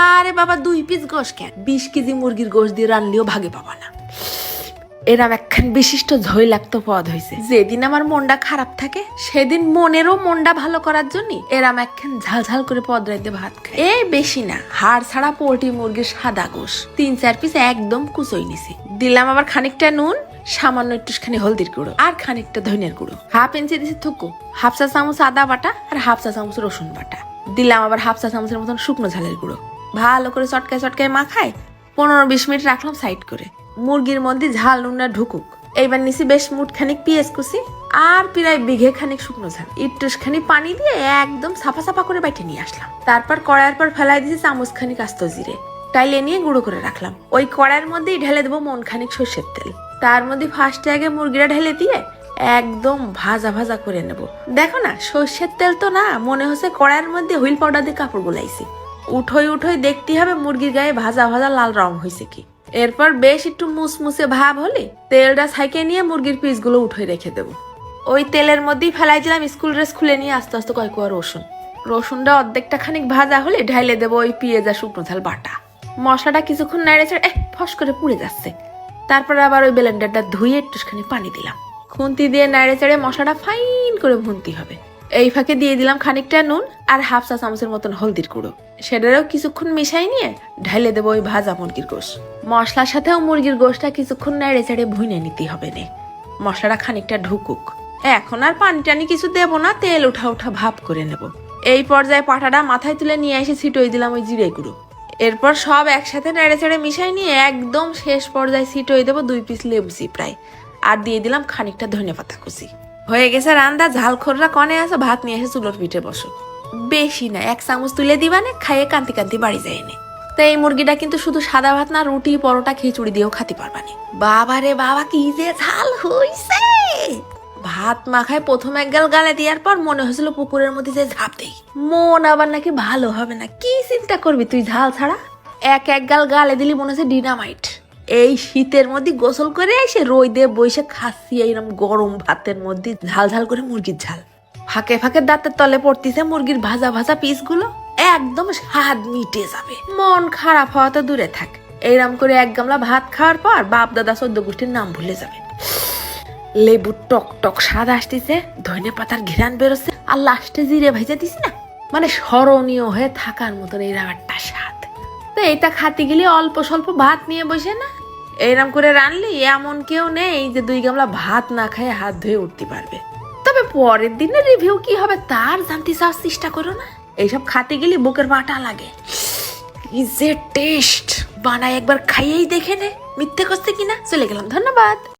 আরে বাবা দুই পিস গোশ কেন? বিশ কেজি মুরগির গোশ দিয়ে রানলেও ভাগে পাবা না। এরাম একখান বিশিষ্ট ঝই লাগতো পদ হয়েছে যেদিন আমার মনটা খারাপ থাকে সেদিন মনেরও মনটা ভালো করার জন্য এরাম একখান ঝালঝাল করে পদ রাইতে ভাত খায়। এই বেশি না হাড় ছাড়া পোল্ট্রি মুরগির সাদা গোশ। তিন চার পিস একদম কুচই নিছি। দিলাম আবার খানিকটা নুন সামান্য একটুখানি হলদির গুঁড়ো আর খানিকটা ধনিয়ার গুঁড়ো। হাফ ইঞ্চি দিছি থুকু হাফ চা চামচ আদা বাটা আর হাফ চা চামচ রসুন বাটা। দিলাম আবার হাফ চা চামচের মতন শুকনো ঝালের গুঁড়ো। ভালো করে চটকায় চটকায় মাখায় পনেরো বিশ মিনিট রাখলাম সাইড করে। মুরগির মধ্যে ঝাল নুনটা ঢুকুক। এইবার নিছি বেশ মুঠ খানিক পেঁয়াজ কুচি আর প্রায় বিঘে খানিক শুকনো ঝাল। একটুস খানি পানি দিয়ে একদম সাফা সাফা করে বাইটে নিয়ে আসলাম। তারপর কড়াইয়ের পর ফেলাই দিয়েছি চামচ খানিক আস্ত জিরে। টাইলে নিয়ে গুঁড়ো করে রাখলাম। ওই কড়াইয়ের মধ্যেই ঢেলে দেবো মন খানিক সর্ষের তেল। তার মধ্যে ফার্স্টে আগে মুরগিটা ঢেলে দিয়ে একদম ভাজা ভাজা করে নেব। দেখো না, সর্ষের তেল তো না, মনে হচ্ছে কড়াইয়ের মধ্যে হুইল পাউডার দিয়ে কাপড় গুলাইছি। উঠোই উঠোই দেখতে হবে মুরগির গায়ে ভাজা ভাজা লাল রং হয়েছে কি। এরপর বেশ একটু মুসমুসে ভাব হলে তেলটা ছাইকে নিয়ে মুরগির পিসগুলো উঠে রেখে দেবো। ওই তেলের মধ্যেই ফেলাই দিলাম স্কুল ড্রেস খুলে নিয়ে আস্তে আস্তে কয়েক কোয়া রসুন। রসুনটা অর্ধেকটা খানিক ভাজা হলে ঢাইলে দেবো ওই পেঁয়াজ শুকনো ঝাল বাটা। মশলাটা কিছুক্ষণ নাড়ে ছেড়ে এহ, ফস করে পুড়ে যাচ্ছে। তারপর আবার ওই ব্লেন্ডারটা ধুয়ে একটুখানি পানি দিলাম। খুন্তি দিয়ে নাড়ে চেড়ে মশলাটা ফাইন করে ভুনতে হবে। এই ফাঁকে দিয়ে দিলাম খানিকটা নুন আর হাফ চা চামচের মতন হলদির গুঁড়ো। সেটারও কিছুক্ষণ মিশাই নিয়ে ঢাইলে দেবো ওই ভাজা মুরগির গোশ। মশলার সাথেও মুরগির গোশটা কিছুক্ষণ নেড়ে চেড়ে ভুনে নিতে হবে নে। মশলাটা খানিকটা ঢুকুক। এখন আর পানি টানি কিছু দেবো না, তেল উঠা উঠা ভাপ করে নেব। এই পর্যায়ে পাটাটা মাথায় তুলে নিয়ে এসে ছিটোই দিলাম ওই জিরে গুঁড়ো। এরপর সব একসাথে নেড়ে চেড়ে মিশাই নিয়ে একদম শেষ পর্যায়ে ছিটোই দেবো দুই পিস লেবু প্রায়। আর দিয়ে দিলাম খানিকটা ধনে পাতা কুচি। হয়ে গেছে রান্দা ঝালখোররা কনে আসো, ভাত নিয়ে এসে চুলোর পিঠে বসো। বেশি না, এক চামচ তুলে দিবানে খাইয়ে কান্তি কান্তি বাড়ি যায় এনে তো এই মুরগিটা কিন্তু শুধু সাদা ভাত না, রুটি, পরোটা, খিচুড়ি দিয়েও খাতে পারবানি বাবা রে বাবা, কি যে ঝাল হইছে! ভাত মাখায় প্রথম এক গাল গালে দেওয়ার পর মনে হয়েছিল পুকুরের মধ্যে যে ঝাঁপ দেই। মন আবার নাকি ভালো হবে না, কি চিন্তা করবি তুই ঝাল ছাড়া? এক এক গাল গালে দিলি মনে হচ্ছে ডিনামাইট। এই শীতের মধ্যে গোসল করে এসে রোদে বসে খাচ্ছি এইরকম গরম ভাতের মধ্যে, ঝাল ঝাল করে মুরগির ঝাল। ফাঁকে ফাঁকে দাঁতের তলে পড়তিছে মুরগির ভাজা ভাজা পিসগুলো, একদম স্বাদ মিটে যাবে। মন খারাপ হওয়া তো দূরে থাক। এইরকম করে এক গামলা ভাত খাওয়ার পর বাপ দাদা সদ্য গোষ্ঠীর নাম ভুলে যাবে। লেবু টক টক স্বাদ আসতেছে, ধনে পাতার ঘিরান বেরোচ্ছে, আর লাস্টে জিরে ভেজে দিস না? মানে স্মরণীয় হয়ে থাকার মতন এইরকম একটা স্বাদ। তো এটা খাতে গেলে অল্প স্বল্প ভাত নিয়ে বসে না? এইরকম করে রানলি এমন কেউ নেই যে দুই গামলা ভাত না খায় হাত ধুয়ে উঠতে পারবে। তবে পরের দিনের রিভিউ কি হবে তার জানতে চাওয়ার চেষ্টা করো না। এইসব খাতে গেলে বুকের বাটা লাগে। যে টেস্ট বানায় একবার খাইয়েই দেখে নে। মিথ্যে করছে কিনা? চলে গেলাম। ধন্যবাদ।